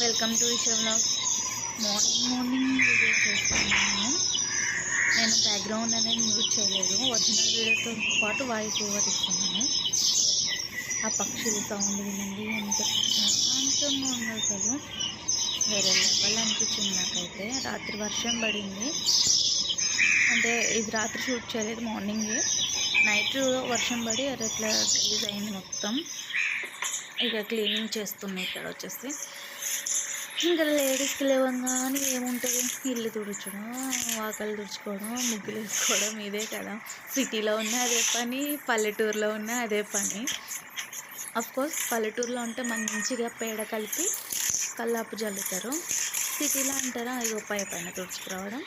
Welcome to విషయం blogs morning morning video చేస్తున్నాను. నేను బ్యాక్గ్రౌండ్ అనేది యూజ్ చేయలేదు. ఒరిజినల్ వీడియోతో పాటు వాయిస్ ఓవర్ ఇస్తున్నాను. ఆ పక్షుల సౌండ్ వినండి ఎంత ప్రశాంతంగా ఉంది అసలు వేరే లెవెల్ అనిపించింది నాకైతే. రాత్రి వర్షం పడింది. అంటే ఇది రాత్రి షూట్ చేయలేదు మార్నింగే నైట్ వర్షం పడి అరెట్లా అట్లా రిలీజ్ అయింది మొత్తం. ఇక క్లీనింగ్ చేస్తున్నాయి ఇక్కడ వచ్చేసి. ఇంకా లేడీస్కి లేవంగానే ఏముంటుంది? ఇల్లు తుడుచడం వాకలు తుడుచుకోవడం ముగ్గులు వేసుకోవడం ఇదే కదా. సిటీలో ఉన్న అదే పని పల్లెటూరులో ఉన్న అదే పని. కోర్స్ పల్లెటూరులో ఉంటే మంచిగా పేడ కలిపి కల్లాపు జల్లుతారు. సిటీలో అంటారా ఇగో పై పైన తుడుచుకురావడం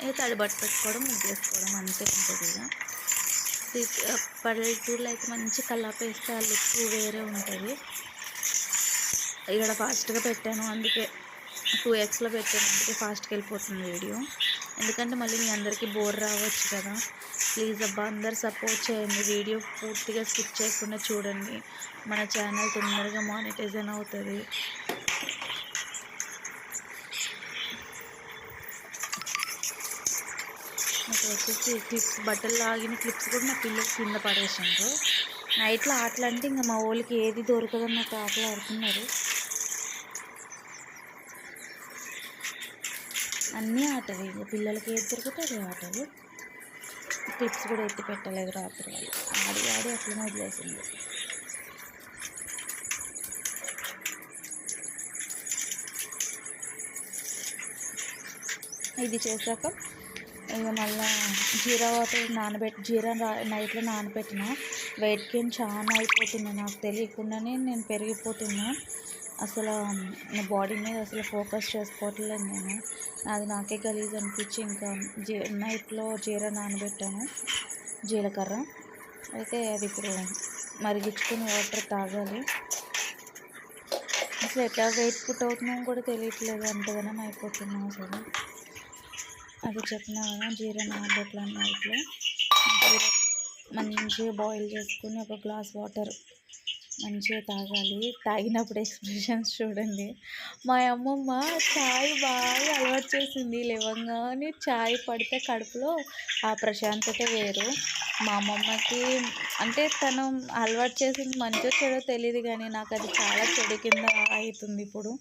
ఏ తడిబట్ట పెట్టుకోవడం ముగ్గు వేసుకోవడం అంతే ఉంటుంది ఇక సిటీ పల్లెటూరులో అయితే మంచి కల్లాపు వేస్తే ఆ లుక్ వేరే ఉంటుంది. ఇక్కడ ఫాస్ట్గా పెట్టాను. అందుకే టూ ఎక్స్లో పెట్టాను. అందుకే ఫాస్ట్గా వెళ్ళిపోతుంది వీడియో. ఎందుకంటే మళ్ళీ మీ అందరికీ బోర్ రావచ్చు కదా. ప్లీజ్ అబ్బా అందరు సపోర్ట్ చేయండి. వీడియో పూర్తిగా స్కిప్ చేయకుండా చూడండి. మన ఛానల్ తొందరగా మానిటైజన్ అవుతుంది. నాకు వచ్చేసి క్లిప్స్ బట్టలు లాగిన క్లిప్స్ కూడా నా పిల్లలు కింద పడేసిండ్రు. నైట్లో ఆటలు అంటే ఇంకా మా వాళ్ళకి ఏది దొరకదని నాకు ఆటలు ఆడుతున్నారు. అన్నీ ఆటవి ఇంకా పిల్లలకి ఏది దొరికితే అదే ఆటలు. టిప్స్ కూడా ఎత్తి పెట్టలేదు రాత్రి వాళ్ళు. ఆడి ఆడి అట్లనే వదిలేసింది. ఇది చేశాక ఇక మళ్ళీ జీరా వాటర్ నానబెట్టి జీరా రా- నైట్లో నానబెట్టిన. వెయిట్ గెయిన్ చాలా అయిపోతుంది నాకు తెలియకుండానే నేను పెరిగిపోతున్నా. అసలు నా బాడీ మీద అసలు ఫోకస్ చేసుకోవట్లేదు నేను. అది నాకే గలీజ్ అనిపించి ఇంకా జీ నైట్లో జీరా నానబెట్టాను జీలకర్ర. అయితే అది ఇప్పుడు మరిగించుకుని వాటర్ తాగాలి. అసలు ఎట్లా వెయిట్ పుట్ అవుతున్నామో కూడా తెలియట్లేదు. అంతగానం అయిపోతున్నాం అసలు. అది చెప్పినా కదా జీరా నానబెట్టాను నైట్లో. మంచిగా బాయిల్ చేసుకుని ఒక గ్లాస్ వాటర్ మంచిగా తాగాలి. తాగినప్పుడు ఎక్స్ప్రెషన్స్ చూడండి. మా అమ్మమ్మ చాయ్ బాగా అలవాటు చేసింది. లేవంగానే చాయ్ పడితే కడుపులో ఆ ప్రశాంతత వేరు. మా అమ్మమ్మకి అంటే తను అలవాటు చేసింది మంచో చెడో తెలియదు కానీ నాకు అది చాలా చెడు కింద అవుతుంది ఇప్పుడు.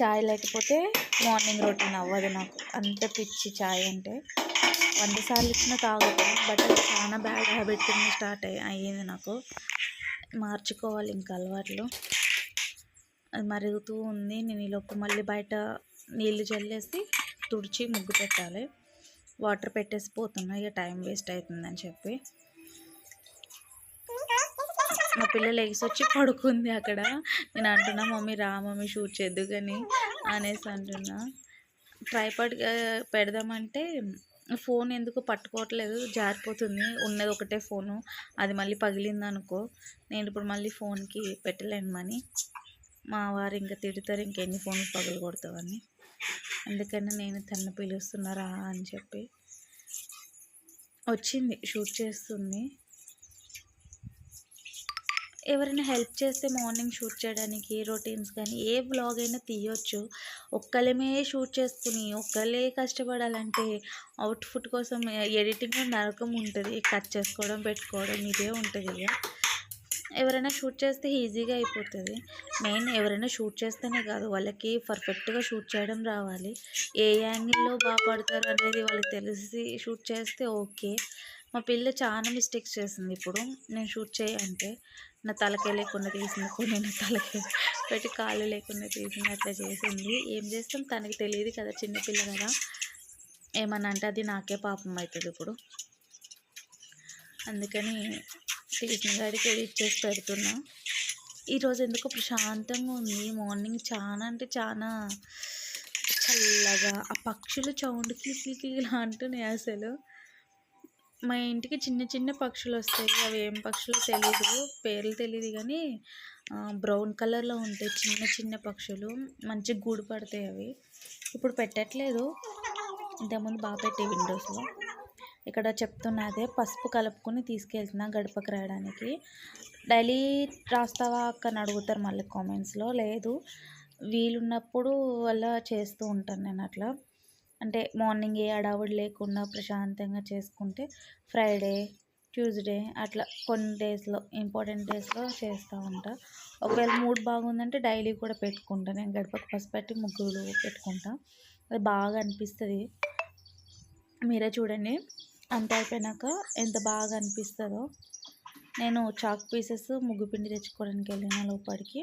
చాయ్ లేకపోతే మార్నింగ్ రొటీన్ అవ్వదు నాకు. అంత పిచ్చి చాయ్ అంటే. వంద సార్లు ఇచ్చినా తాగుతాను బట్ అది చాలా బ్యాడ్ హ్యాబిట్ కింద స్టార్ట్ అయ్యి అయ్యింది నాకు. మార్చుకోవాలి ఇంకా అలవాట్లు. అది మరుగుతూ ఉంది. నేను ఈలోపు మళ్ళీ బయట నీళ్ళు చల్లేసి తుడిచి ముగ్గు పెట్టాలి. వాటర్ పెట్టేసి పోతున్నా. ఇక టైం వేస్ట్ అవుతుందని చెప్పి. మా పిల్లలు ఎగిసి వచ్చి పడుకుంది అక్కడ. నేను అంటున్నా మమ్మీ రా మమ్మీ షూట్ చేద్దు కానీ అనేసి అంటున్నా. ట్రైపాడ్ పెడదామంటే ఫోన్ ఎందుకు పట్టుకోవట్లేదు? జారిపోతుంది. ఉన్నది ఒకటే ఫోను. అది మళ్ళీ పగిలింది అనుకో నేను ఇప్పుడు మళ్ళీ ఫోన్కి పెట్టలేను మనీ. మా వారు ఇంకా తిడతారు ఇంకెన్ని ఫోన్లు పగలు కొడతావని అందుకని నేను తను పిలుస్తున్నారా అని చెప్పి. వచ్చింది. షూట్ చేస్తుంది. ఎవరైనా హెల్ప్ చేస్తే మార్నింగ్ షూట్ చేయడానికి రొటీన్స్ కానీ ఏ బ్లాగ్ అయినా తీయొచ్చు. ఒక్కళ్ళమే షూట్ చేసుకుని ఒక్కలే కష్టపడాలంటే అవుట్ఫుట్ కోసం ఎడిటింగ్ నరకం ఉంటుంది. కట్ చేసుకోవడం పెట్టుకోవడం ఇదే ఉంటుంది ఇక. ఎవరైనా షూట్ చేస్తే ఈజీగా అయిపోతుంది. మెయిన్ ఎవరైనా షూట్ చేస్తేనే కాదు వాళ్ళకి పర్ఫెక్ట్గా షూట్ చేయడం రావాలి. ఏ యాంగిల్లో బాగుపడతారు అనేది వాళ్ళకి తెలిసి షూట్ చేస్తే ఓకే. మా పిల్ల చాలా మిస్టేక్స్ చేసింది ఇప్పుడు. నేను షూట్ చేయంటే నా తలకే లేకుండా తీసింది కొన్ని నా తలకే పెట్టి కాళ్ళు లేకుండా తీసింది అట్లా చేసింది. ఏం చేస్తాం? తనకి తెలియదు కదా చిన్నపిల్ల కదా. ఏమన్నా అంటే అది నాకే పాపం అవుతుంది ఇప్పుడు. అందుకని తీసిన గారికి ఎడిట్ చేసి పెడుతున్నా. ఈరోజు ఎందుకో ప్రశాంతంగా ఉంది. మార్నింగ్ చాలా అంటే చాలా చల్లగా ఆ పక్షుల సౌండ్ కిలికిలికిలి అంటున్నాయి అసలు. మా ఇంటికి చిన్న చిన్న పక్షులు వస్తాయి అవి ఏం పక్షులు తెలీదు. పేర్లు తెలియదు కానీ బ్రౌన్ కలర్లో ఉంటాయి చిన్న చిన్న పక్షులు. మంచిగా గూడు పడతాయి అవి. ఇప్పుడు పెట్టట్లేదు. ఇంతకుముందు బాగా పెట్టే విండోస్లో. ఇక్కడ చెప్తున్నదే పసుపు కలుపుకొని తీసుకెళ్తున్నా గడపకు రాయడానికి. డైలీ రాస్తావా అక్క అని అడుగుతారు మళ్ళీ కామెంట్స్లో. లేదు. వీలున్నప్పుడు అలా చేస్తూ ఉంటాను నేను అట్లా. అంటే మార్నింగ్ ఏ అడావుడు లేకుండా ప్రశాంతంగా చేసుకుంటే ఫ్రైడే ట్యూస్డే అట్లా కొన్ని డేస్లో ఇంపార్టెంట్ డేస్లో చేస్తూ ఉంటా. ఒకవేళ మూడ్ బాగుందంటే డైలీ కూడా పెట్టుకుంటా. నేను గడపకు పసుపు పెట్టి ముగ్గులు పెట్టుకుంటా. అది బాగా అనిపిస్తుంది. మీరే చూడండి. అంత అయిపోయినాక ఎంత బాగా అనిపిస్తుందో. నేను చాక్ పీసెస్ ముగ్గు పిండి తెచ్చుకోవడానికి వెళ్ళిన లోపలికి.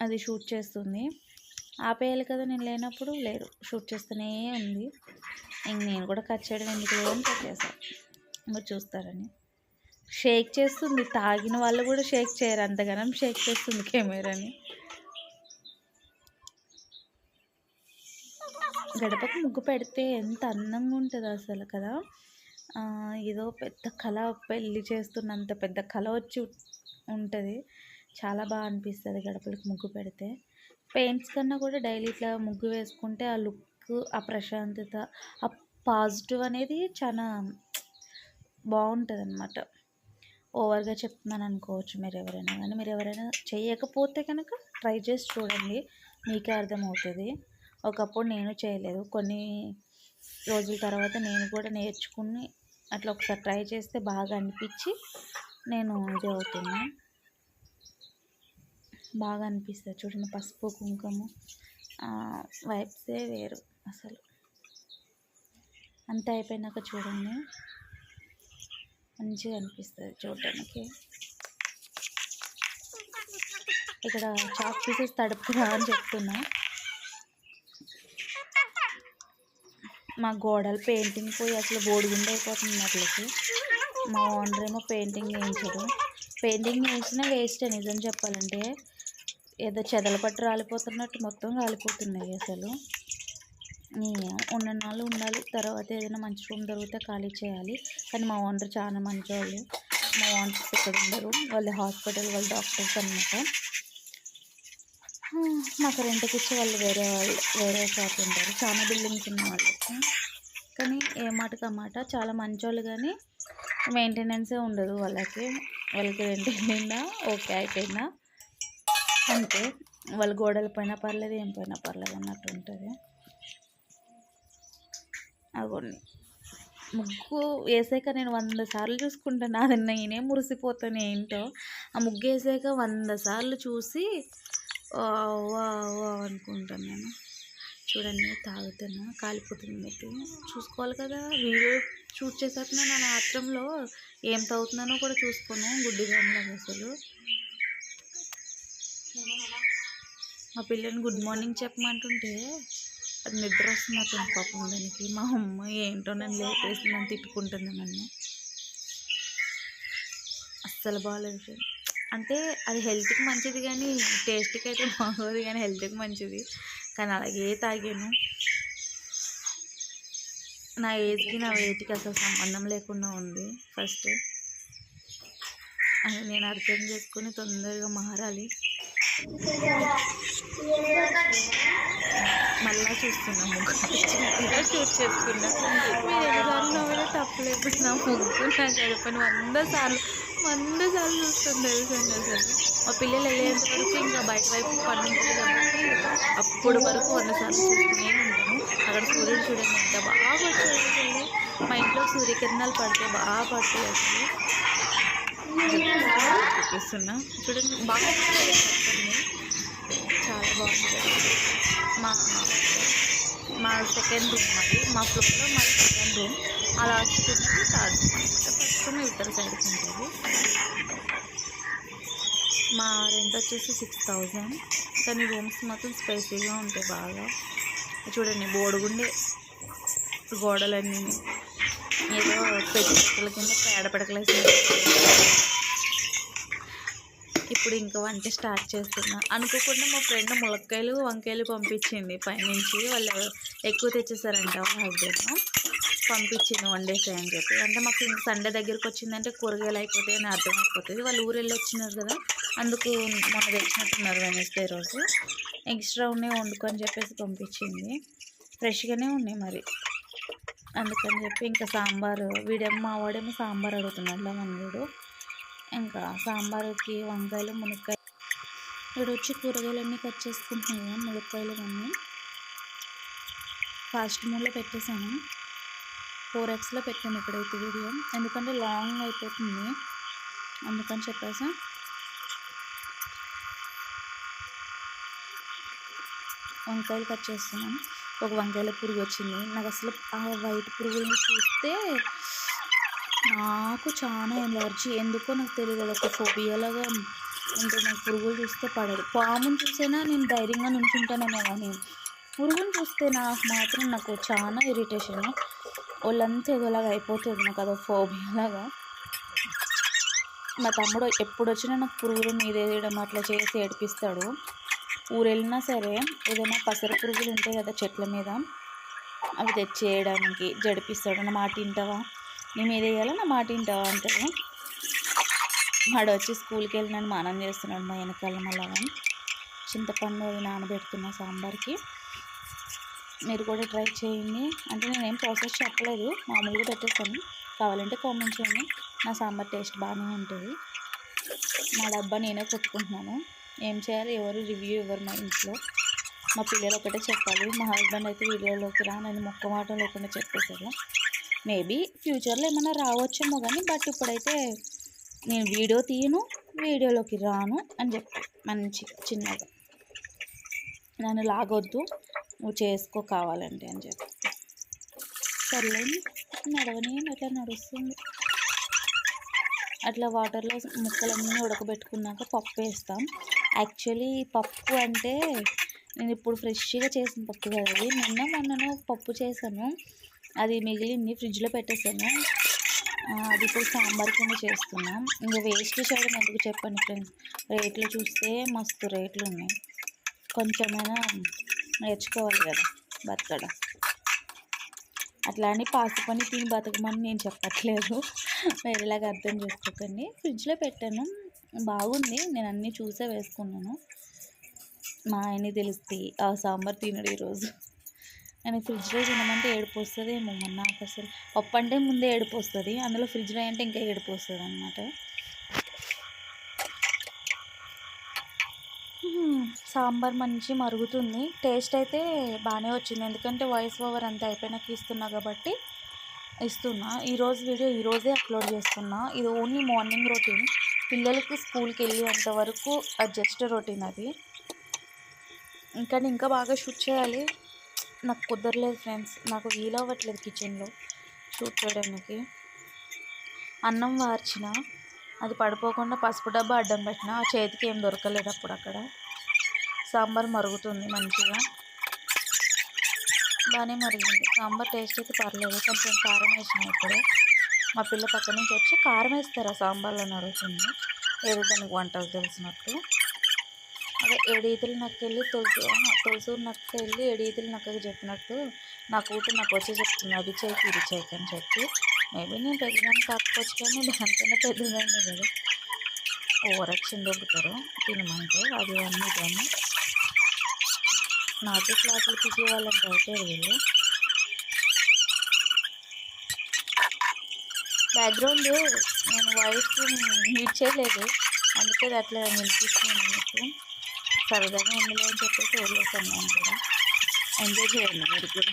అది షూట్ చేస్తుంది. ఆపేయాలి కదా నేను లేనప్పుడు? లేదు. షూట్ చేస్తూనే ఉంది. ఇంక నేను కూడా కట్ చేయడం ఎందుకు లేదని పెట్టేశాను మీరు చూస్తారని. షేక్ చేస్తుంది. తాగిన వాళ్ళు కూడా షేక్ చేయరు. అంతగానం షేక్ చేస్తుంది కెమెరాని. గడపకు ముగ్గు పెడితే ఎంత అందంగా ఉంటుంది అసలు కదా. ఏదో పెద్ద కళ పెళ్ళి చేస్తున్నంత పెద్ద కళ వచ్చి ఉంటుంది. చాలా బాగా అనిపిస్తుంది గడపలకు ముగ్గు పెడితే. పెయింట్స్ కన్నా కూడా డైలీ ఇట్లా ముగ్గు వేసుకుంటే ఆ లుక్ ఆ ప్రశాంతత ఆ పాజిటివ్ అనేది చాలా బాగుంటుంది అనమాట ఓవర్గా చెప్తున్నాను అనుకోవచ్చు మీరు ఎవరైనా కానీ. మీరు ఎవరైనా చేయకపోతే కనుక ట్రై చేసి చూడండి మీకే అర్థమవుతుంది. ఒకప్పుడు నేను చేయలేదు. కొన్ని రోజుల తర్వాత నేను కూడా నేర్చుకుని అట్లా ఒకసారి ట్రై చేస్తే బాగా అనిపించి నేను ఇది అవుతున్నా. బాగా అనిపిస్తుంది. చూడండి పసుపు కుంకుమ. వైబ్సే వేరు అసలు. అంతా అయిపోయినాక చూడండి. మంచిగా అనిపిస్తుంది చూడటానికి ఇక్కడ చాక్ పీసెస్ తడుపుకురా అని చెప్తున్నా. మా గోడలు పెయింటింగ్ పోయి అసలు బోడిగుండ అయిపోతుంది అట్లకి. మా ఓనర్ ఏమో పెయింటింగ్ వేయించడు. పెయింటింగ్ వేసినా వేస్ట్ నిజం చెప్పాలంటే. ఏదో చెదల పట్టు రాలిపోతున్నట్టు మొత్తం రాలిపోతున్నాయి అసలు. ఉన్ననాళ్ళు ఉన్న నాళ్ళు ఉండాలి తర్వాత ఏదైనా మంచి రూమ్ దొరికితే ఖాళీ చేయాలి. కానీ మా ఓనర్ చాలా మంచి వాళ్ళు మా ఓనర్స్ ఇక్కడ ఉండరు. వాళ్ళు హాస్పిటల్ వాళ్ళు డాక్టర్స్ అనమాట మాకు రెంట్కి ఇచ్చి వాళ్ళు వేరే వాళ్ళు వేరే షాప్ ఉంటారు. చాలా బిల్డింగ్స్ ఉన్న వాళ్ళు కానీ ఏ మాటకు అన్నమాట చాలా మంచోళ్ళు కానీ మెయింటెనెన్సే ఉండదు వాళ్ళకి. వాళ్ళకి రెంట్ వెళ్ళిందా ఓకే అయిపోయిందా అంతే వాళ్ళ గోడల పైన పర్లేదు ఏం పైన పర్లేదు అన్నట్టు ఉంటుంది. అగోండి ముగ్గు వేసాక నేను వంద సార్లు చూసుకుంటాను అది నేనే మురిసిపోతాను ఏంటో. ఆ ముగ్గు వేసాక వంద సార్లు చూసి వావ్ అనుకుంటాను నేను. చూడండి తాగుతాను కాలిపోతుంది మీకు చూసుకోవాలి కదా వీడియో షూట్ చేసాక నేను ఆ ఆత్రంలో ఏం తాగుతున్నానో కూడా చూసుకోను గుడ్డిదానిలాగా అసలు. మా పిల్లని గుడ్ మార్నింగ్ చెప్పమంటుంటే అది నిద్ర వస్తున్నట్టుంది పాపం దానికి. మా అమ్మ ఏంటో నన్ను లేపేసి నన్ను తిట్టుకుంటుంది నన్ను. అస్సలు బాగాలేదు అంటే అది హెల్త్కి మంచిది కానీ టేస్ట్కి అయితే బాగోదు కానీ హెల్త్కి మంచిది. కానీ అలాగే తాగాను. నా ఏజ్కి నా వెయిట్కి అసలు సంబంధం లేకుండా ఉంది ఫస్ట్. అది నేను అర్థం చేసుకుని తొందరగా మారాలి. మళ్ళా చూస్తున్నా ముగ్గు. షూట్ చేసుకున్నా. మీరు ఎన్నిసార్లు నవ్వినా తప్పలేదు. నా ముగ్గు నా గడపను వంద సార్లు వంద సార్లు చూస్తుంది తెలుసండి అసలు? మా పిల్లలు వెళ్ళేంతవరకు ఇంకా బయట వైపు పని ఉంటుంది కాబట్టి అప్పుడు వరకు వంద సార్లు చూస్తూనే ఉంటాను. అక్కడ సూర్యుడు చూడండి ఎంత బాగా వచ్చాడు మా ఇంట్లో సూర్యకిరణాలు పడితే బాగా పడుతుంది అసలు. చూపిస్తున్నా. చూడండి బాగా చాలా బాగుంటుంది మా మా సెకండ్ రూమ్ అది మా ఫ్లోర్లో మా సెకండ్ రూమ్ ఆ లాస్ట్ రూమ్ థర్డ్ రూమ్ అనమాట ఫస్ట్ రూమ్ ఇవతల సైడ్కి ఉంటుంది. మా రెంట్ వచ్చేసి సిక్స్ థౌజండ్ కానీ రూమ్స్ మాత్రం స్పైసీగా ఉంటాయి బాగా. చూడండి బోడుగుండే గోడలన్నీ ఏదో పెట్టి కింద పేడ పెడకలేసి ఇప్పుడు ఇంకా వంట స్టార్ట్ చేస్తున్నా. అనుకోకుండా మా ఫ్రెండ్ ములక్కాయలు వంకాయలు పంపించింది. పైనుంచి వాళ్ళు ఎక్కువ తెచ్చేసారంట వాళ్ళ హస్బెండ్. పంపించింది వండేసాయి అని చెప్పి. అంటే మాకు ఇంక సండే దగ్గరికి వచ్చిందంటే కూరగాయలు అయిపోతాయి అని అయిపోతుంది. వాళ్ళు ఊరు వెళ్ళి వచ్చినారు కదా అందుకు మొన్న తెచ్చినట్టున్నారు వెనస్డే రోజు. ఎక్స్ట్రా ఉన్నాయి వండుకొని చెప్పేసి పంపించింది. ఫ్రెష్గానే ఉన్నాయి మరి. అందుకని చెప్పి ఇంకా సాంబారు వీడేమో మా వాడేమో సాంబార్ అడుగుతున్నాడు లెమన్ వీడు ఇంకా సాంబార్కి వంకాయలు మునక్కాయలు. ఇక్కడ వచ్చి కూరగాయలన్నీ కట్ చేసుకుంటున్నాను మునక్కాయలు అన్నీ ఫాస్ట్ మూడ్లో పెట్టేశాను. ఫోర్ ఎక్స్లో పెట్టాను ఇప్పుడైతే వీడియో. ఎందుకంటే లాంగ్ అయిపోతుంది. అందుకని చెప్పేసి. వంకాయలు కట్ చేస్తున్నాం ఒక వంకాయల పురుగు వచ్చింది. నాకు అసలు ఆ వైట్ పురుగుని చూస్తే నాకు చాలా ఎలర్జీ. ఎందుకో నాకు తెలియదు అది ఒక ఫోబియాలాగా అంటే నాకు పురుగులు చూస్తే పడదు. పాముని చూసైనా నేను ధైర్యంగా నుంచుంటానేమో కానీ పురుగుని చూస్తే నాకు మాత్రం నాకు చాలా ఇరిటేషన్. వాళ్ళంతా ఏదోలాగా అయిపోతుంది. నాకు అదో ఫోబియాలాగా మా తమ్ముడు ఎప్పుడు వచ్చినా నాకు పురుగులు మీదేయడం అట్లా చేసి ఏడిపిస్తాడు. ఊరు వెళ్ళినా సరే ఏదైనా పసర పురుగులు ఉంటాయి కదా చెట్ల మీద అవి తెచ్చేయడానికి జడిపిస్తాడు. నా మాట నీ మీద వేయాలో? నా మాట వింటావా అంటాడు వాడు వచ్చి స్కూల్కి వెళ్ళి నన్ను మానం చేస్తున్నాడు మా వెనకాల మళ్ళా చింతపండు అది నానబెడుతున్నా సాంబార్కి. మీరు కూడా ట్రై చేయండి. అంటే నేను ఏం ప్రాసెస్ చెప్పలేదు. మామూలుగా పెట్టేస్తాను. కావాలంటే కామెంట్ చేయండి నా సాంబార్ టేస్ట్ బాగానే ఉంటుంది. నా డబ్బా నేనే కొట్టుకుంటున్నాను. ఏం చేయాలి? ఎవరు రివ్యూ ఇవ్వరు మా ఇంట్లో. మా పిల్లలు ఒకటే చెప్పాలి. మా హస్బెండ్ అయితే వీడియోలోకి రా నేను మొక్క మాట లేకుండా చెప్పేశారు. మేబీ ఫ్యూచర్లో ఏమైనా రావచ్చేమో కానీ బట్ ఇప్పుడైతే నేను వీడియో తీయను వీడియోలోకి రాను అని చెప్పి మంచి చిన్నగా. నన్ను లాగొద్దు నువ్వు చేసుకో కావాలంటే అని చెప్పి. సర్లేని నడవని అట్లా నడుస్తుంది. అట్లా వాటర్లో ముక్కలన్నీ ఉడకబెట్టుకున్నాక పప్పు వేస్తాం. యాక్చువల్లీ పప్పు అంటే నేను ఇప్పుడు ఫ్రెష్గా చేసిన పప్పు కదా అది. నిన్న మొన్నను పప్పు చేశాను. అది మిగిలింది ఫ్రిడ్జ్లో పెట్టేసాను. అది ఇప్పుడు సాంబార్ కింద చేస్తున్నాం. ఇంకా వేస్ట్ చేయడం ఎందుకు చెప్పండి ఫ్రెండ్స్? రేట్లు చూస్తే మస్తు రేట్లు ఉన్నాయి. కొంచెమైనా నేర్చుకోవాలి కదా బతకడం. అట్లా అని పాసి పని తిని బతకమని నేను చెప్పట్లేదు. వేరేలాగా అర్థం చేసుకోకండి. ఫ్రిడ్జ్లో పెట్టాను. బాగుంది. నేను అన్నీ చూసే వేసుకున్నాను. మా ఆయన్ని తెలిస్తే ఆ సాంబార్ తినడు ఈరోజు. నేను ఫ్రిడ్జ్లో తినమంటే ఏడుపు వస్తుంది ఏమో నాకు అసలు పప్పు అంటే ముందే ఏడుపు వస్తుంది అందులో ఫ్రిడ్జ్లో అంటే ఇంకా ఏడుపు వస్తుంది అనమాట సాంబార్ మంచి మరుగుతుంది. టేస్ట్ అయితే బాగానే వచ్చింది. ఎందుకంటే వాయిస్ ఓవర్ అంతా అయిపోయినాక ఇస్తున్నా కాబట్టి ఇస్తున్నా. ఈరోజు వీడియో ఈరోజే అప్లోడ్ చేస్తున్నా. ఇది ఓన్లీ మార్నింగ్ రొటీన్. పిల్లలకి స్కూల్కి వెళ్ళేంత వరకు జస్ట్ రొటీన్ అది. ఇంకా ఇంకా బాగా షూట్ చేయాలి. నాకు కుదరలేదు ఫ్రెండ్స్. నాకు వీలు అవ్వట్లేదు కిచెన్లో షూట్ చేయడానికి అన్నం వార్చిన అది పడిపోకుండా పసుపు డబ్బా అడ్డం పెట్టిన ఆ చేతికి ఏం దొరకలేదు అప్పుడు అక్కడ. సాంబార్ మరుగుతుంది మంచిగా. బాగానే మరిగింది. సాంబార్ టేస్ట్ అయితే పర్లేదు. కొంచెం కారం వేసిన ఇప్పుడు. మా పిల్ల పక్క నుంచి వచ్చి కారం వేస్తారా సాంబార్లో అని ఏదో దానికి వంటలు తెలిసినట్టు. అదే ఏడీతులు నక్క వెళ్ళి తులసి. ఆహా, తులసూరు నక్క వెళ్ళి ఏడీతులు నక్కకి చెప్పినట్టు నా కూతురు నాకు వచ్చి చెప్తుంది. అది చేయకి ఇది చేయకి అని చెప్పి. మేబీ నేను పెద్దదాన్ని కాకపోవచ్చు కానీ దానికన్నా పెద్దదాన్ని కదా. ఓవరాక్షన్ దొరుకుతారు. తినమంటే అది అన్నీ కానీ నాకే క్లాసులు పిచ్చే వాళ్ళంటే అయితే వీళ్ళు. బ్యాక్గ్రౌండ్ నేను వాయిస్ మ్యూట్ చేయలేదు. అందుకే అట్లా వినిపిస్తున్నాను మీకు సరదాగా ఉండలే అని చెప్పేసి వదిలేసాను నేను కూడా. ఎంజాయ్ చేయండి మీరు కూడా.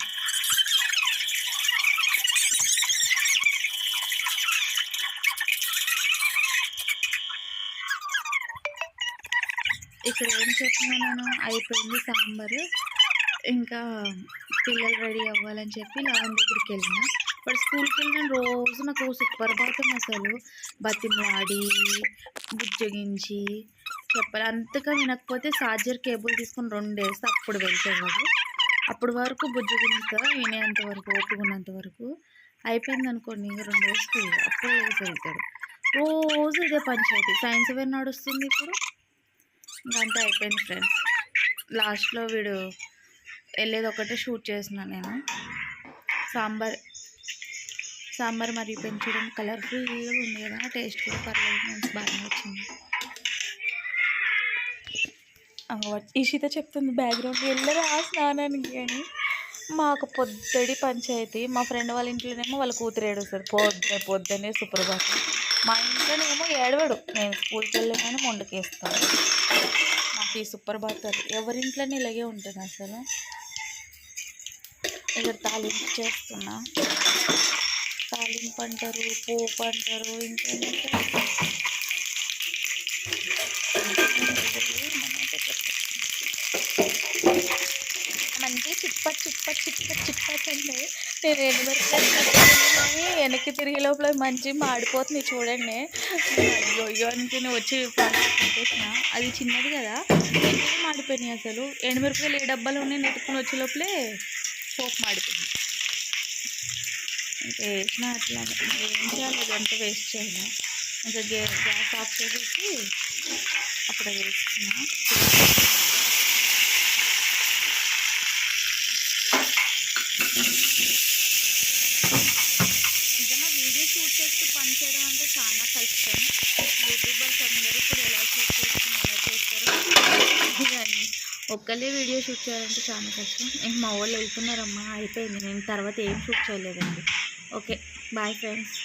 ఇక్కడ ఏం చెప్పినా నేను? అయిపోయింది సాంబారు. ఇంకా పిల్లలు రెడీ అవ్వాలని చెప్పి లవన్ దగ్గరికి వెళ్ళిన. వాడు స్కూల్కి వెళ్ళిన రోజు నాకు సుప్రభాతం అసలు. బతిమలాడి బుజ్జగించి చెప్పాలి. అంతగా వినకపోతే చార్జర్ కేబుల్ తీసుకొని రెండు వేస్తే అప్పుడు వెళ్తాడు వాడు. అప్పటి వరకు బుజ్జగించుతా వినేంత వరకు ఓపుకున్నంత వరకు అయిపోయింది అనుకోండి రెండు వేస్తే అప్పుడు వేసి వెళ్తాడు. రోజు ఇదే పంచాయతీ. సైన్స్ వేర్ నడుస్తుంది ఇప్పుడు. ఇంకంతా అయిపోయింది ఫ్రెండ్స్. లాస్ట్లో వీడు వెళ్ళేది ఒకటే షూట్ చేసిన నేను. సాంబార్ సాంబార్ మరి పెంచడం. కలర్ఫుల్గా ఉంది కదా టేస్ట్ కూడా పర్లేదు. మంచి బాగానే వచ్చింది. ఇషిత చెప్తుంది బ్యాక్గ్రౌండ్ వెళ్ళరా స్నానానికి అని. మాకు పొద్దుడి పంచాయతీ. మా ఫ్రెండ్ వాళ్ళ ఇంట్లోనేమో వాళ్ళ కూతురు ఏడుస్తారు పొద్దు పొద్దునే సుప్రభాతం. మా ఇంట్లోనేమో ఏడవడు. నేను స్కూల్కి వెళ్ళగానే మొండకేస్తాను నాకు ఈ సుప్రభాతాలు ఎవరింట్లోనే ఇలాగే ఉంటుంది అసలు. ఇక్కడ తాలింపు చేస్తున్నా. తాలింపు అంటారు పోపు అంటారు ఇంకేంటంటారు మంచి చిట్పట్ చిప్పట్ చిప్పట్ చిట్పట్ అంటే నేను ఎన్ని వరకు కానీ వెనక్కి తిరిగే లోపల మంచి మాడిపోతుంది చూడండి. అయ్యో అయ్యో అనుకుని వచ్చి పెట్టేసిన అది చిన్నది కదా. మాడిపోయినాయి అసలు? ఎండుమిరపకాయలు ఏ డబ్బాలో ఉన్నాయి నెట్టుకుని వచ్చే లోపలే పోపు మాడిపోయింది. ఇంకా వేసిన అట్లా ఏం చేయాలి? అదంతా వేస్ట్ చేయాలి. ఇంకా గ్యాస్ ఆఫ్ చేసేసి అప్పుడు వేస్తున్నా నిజంగా వీడియో షూట్ చేస్తూ పని చేయడం అంటే చాలా కష్టం. యూట్యూబర్స్ అందరూ ఇప్పుడు ఎలా షూట్ చేస్తున్నారు ఎలా చేస్తారో? కానీ ఒక్కళ్ళే వీడియో షూట్ చేయాలంటే చాలా కష్టం. ఇంక మా వాళ్ళు వెళ్తున్నారమ్మా అయిపోయింది. నేను తర్వాత ఏం షూట్ చేయలేదండి. Okay bye friends.